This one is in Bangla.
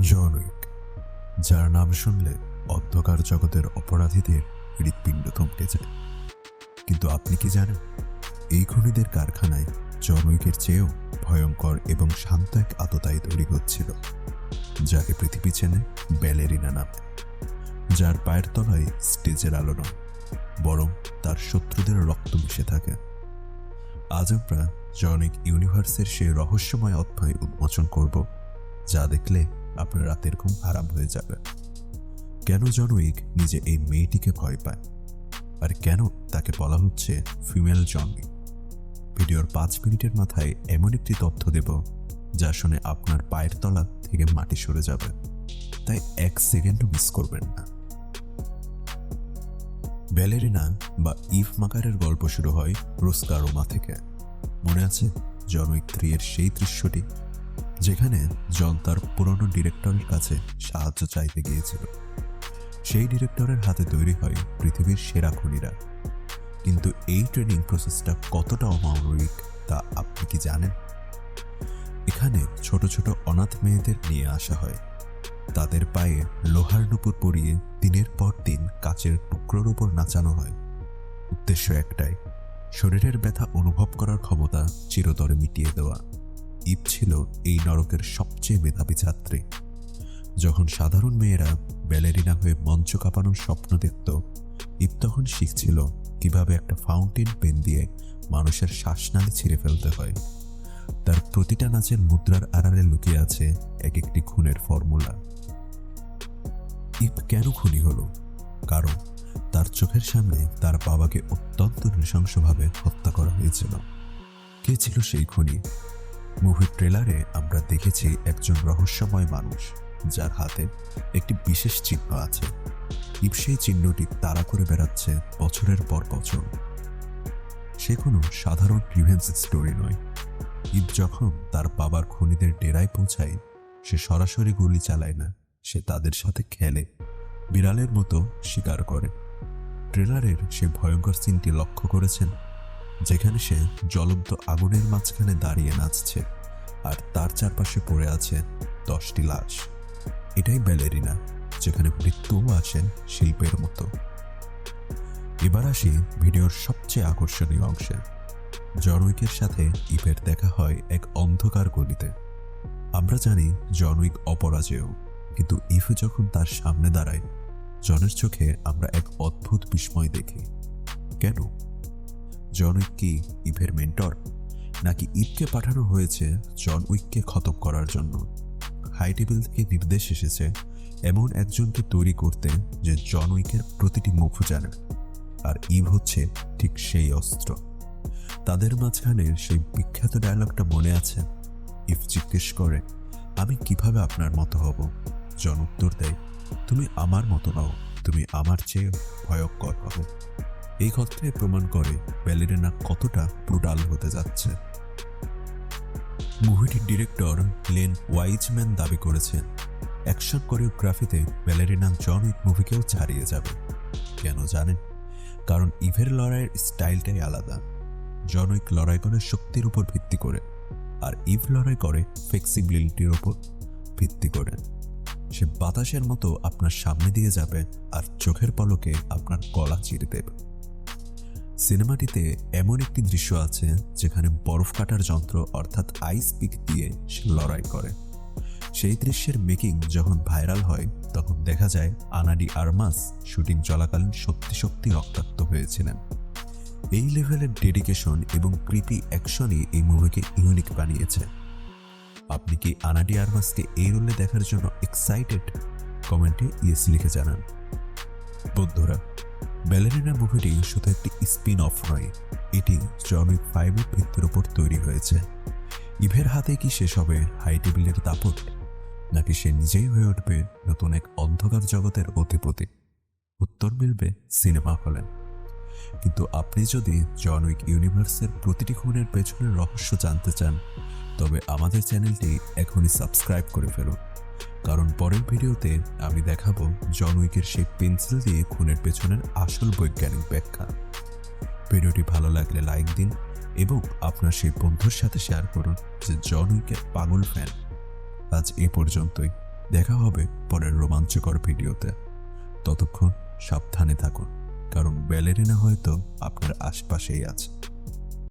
জন উইক যার নাম শুনলে অন্ধকার জগতের অপরাধীদের হৃৎপিণ্ড থমকে যায়। কিন্তু আপনি কি জানেন, এই খুনিদের কারখানায় জন উইকের চেয়েও ভয়ঙ্কর এবং শান্ত এক আততায়ী তৈরি হচ্ছিল, যাকে পৃথিবী চেনে ব্যালেরিনা নামে, যার পায়ের তলায় স্টেজের আলো নয়, বরং তার শত্রুদের রক্ত মিশে থাকে। আজ আমরা জনিক ইউনিভার্সের সেই রহস্যময় অধ্যায় উন্মোচন করব, যা দেখলে আপনার রাতের ঘুম আরাম হয়ে যাবে। কেন জনউইক নিজে এই মেয়েটিকে ভয় পায়? আর কেন তাকে বলা হচ্ছে ফিমেল জনউইক ভিডিওর পাঁচ মিনিটের মাথায় এমন একটি তথ্য দেব, যা শুনে আপনার পায়ের তলা থেকে মাটি সরে যাবে। তাই এক সেকেন্ডও মিস করবেন না। ব্যালেরিনা বা ইফ মাকারের গল্প শুরু হয় রোস্কারোমা থেকে। মনে আছে জনউইক থ্রি সেই দৃশ্যটি? যেখানে জন তার পুরনো ডিরেক্টরের কাছে সাহায্য চাইতে গিয়েছিল। সেই ডিরেক্টরের হাতে তৈরি হয় পৃথিবীর সেরা খুনিরা। কিন্তু এই ট্রেনিং প্রসেসটা কতটা অমানবিক তা আপনি কি জানেন? এখানে ছোট ছোট অনাথ মেয়েদের নিয়ে আসা হয়। তাদের পায়ে লোহার নুপুর পরিয়ে দিনের পর দিন কাচের টুকরোর উপর নাচানো হয়। উদ্দেশ্য একটাই, শরীরের ব্যথা অনুভব করার ক্ষমতা চিরতরে মিটিয়ে দেওয়া। ইপ ছিল এই নরকের সবচেয়ে মেধাবী ছাত্রী। যখন সাধারণ মেয়েরা ব্যালেরিনা হয়ে মঞ্চ কাঁপানোর স্বপ্ন দেখত ইপ তখন শিখছিল কীভাবে একটা ফাউন্টেন পেন দিয়ে মানুষের শ্বাসনালী ছিঁড়ে ফেলতে হয়। তার প্রতিটা নাচের মুদ্রার আড়ালে লুকিয়ে আছে এক একটি খুনের ফর্মুলা। ইপ কেন খুনি হলো? কারণ তার চোখের সামনে তার বাবাকে অত্যন্ত নৃশংসভাবে হত্যা করা হয়েছিল। কে ছিল সেই খুনি? মুভির ট্রেলারে আমরা দেখেছি একজন রহস্যময় মানুষ, যার হাতে একটি বিশেষ চিহ্ন আছে। ইপ সেই চিহ্নটি তাড়া করে বেড়াচ্ছে বছরের পর বছর। সে কোনো সাধারণ রিভেন্স স্টোরি নয়। ইপ যখন তার বাবার খনিদের ডেরায় পৌঁছায়, সে সরাসরি গুলি চালায় না, সে তাদের সাথে খেলে, বিড়ালের মতো শিকার করে। ট্রেলারের সে ভয়ঙ্কর সিনটি লক্ষ্য করেছেন যেখানে সে জ্বলন্ত আগুনের মাঝখানে দাঁড়িয়ে নাচছে আর তার চারপাশে পড়ে আছে দশটি লাশ। এটাই ব্যালেরিনা, যেখানে মৃত্যুও আসেন শিল্পের মতো। এবার আসি ভিডিওর সবচেয়ে আকর্ষণীয় অংশে। জনউইকের সাথে ইপের দেখা হয় এক অন্ধকার গলিতে। আমরা জানি জনউইক অপরাজেয়, কিন্তু ইফ যখন তার সামনে দাঁড়ায়, জনের চোখে আমরা এক অদ্ভুত বিস্ময় দেখি। কেন? জন উইক কি ইভের মেন্টর? নাকি ইভকে পাঠানো হয়েছে জন উইককে খতম করার জন্য? হাই টেবিল থেকে নির্দেশ এসেছে, এমন একজনকে তৈরি করতে যে জন উইকের প্রতিটি মুখ জানে। আর ইভ হচ্ছে ঠিক সেই অস্ত্র। তাদের মাঝখানে সেই বিখ্যাত ডায়লগটা মনে আছে। ইভ জিজ্ঞেস করে, আমি কীভাবে আপনার মতো হব? জন উত্তর দেয়, তুমি আমার মতো নাও, তুমি আমার চেয়ে ভয়ঙ্কর হবে। এই কথাটাই প্রমাণ করে ব্যালেরিনা কতটা ব্রুটাল হতে যাচ্ছে। মুভিটির ডিরেক্টর লেন ওয়াইজম্যান দাবি করেছেন, অ্যাকশন কোরিওগ্রাফিতে ব্যালেরিনা জন উইক মুভিকেও ছাড়িয়ে যাবে। কেন জানেন? কারণ ইভের লড়াইয়ের স্টাইলটাই আলাদা। জন উইক লড়াই করে শক্তির উপর ভিত্তি করে, আর ইভ লড়াই করে ফ্লেক্সিবিলিটির উপর ভিত্তি করে। সে বাতাসের মতো আপনার সামনে দিয়ে যাবে আর চোখের পলকে আপনার গলা চিরে দেবে সিনেমাটিতে এমন একটি দৃশ্য আছে যেখানে বরফ কাটার যন্ত্র অর্থাৎ আইস পিক দিয়ে সে লড়াই করে। সেই দৃশ্যের মেকিং যখন ভাইরাল হয়, তখন দেখা যায় আনাডি আরমাস শুটিং চলাকালীন সত্যি সত্যি রক্তাক্ত হয়েছিলেন। এই লেভেলের ডেডিকেশন এবং কৃপি অ্যাকশনই এই মুভিকে ইউনিক বানিয়েছে। আপনি কি আনাডি আরমাসকে এই রোলে দেখার জন্য এক্সাইটেড? কমেন্টে ইয়েস লিখে জানান। বন্ধুরা ব্যালেরিনা মুভিটি শুধু একটি স্পিন অফ নয় এটি জনিক ফাইভের ভিত্তির উপর তৈরি হয়েছে। ইভের হাতে কি শেষ হবে হাই টেবিলের দাপট? নাকি সে নিজেই হয়ে উঠবে নতুন এক অন্ধকার জগতের অধিপতি? উত্তর মিলবে সিনেমা হলে। কিন্তু আপনি যদি জন উইক ইউনিভার্সের প্রতিটি খুনের পেছনের রহস্য জানতে চান, তবে আমাদের চ্যানেলটি এখনই সাবস্ক্রাইব করে ফেলুন। কারণ পরের ভিডিওতে আমি দেখাবো জন উইকের সেই পেন্সিল দিয়ে খুনের পেছনের আসল বৈজ্ঞানিক ব্যাখ্যা। ভিডিওটি ভালো লাগলে লাইক দিন এবং আপনার সেই বন্ধুর সাথে শেয়ার করুন যে জন উইকের পাগল ফ্যান আজ এ পর্যন্তই। দেখা হবে পরের রোমাঞ্চকর ভিডিওতে। ততক্ষণ সাবধানে থাকুন, কারণ ব্যালেরিনা হয়তো আপনার আশপাশেই আছে।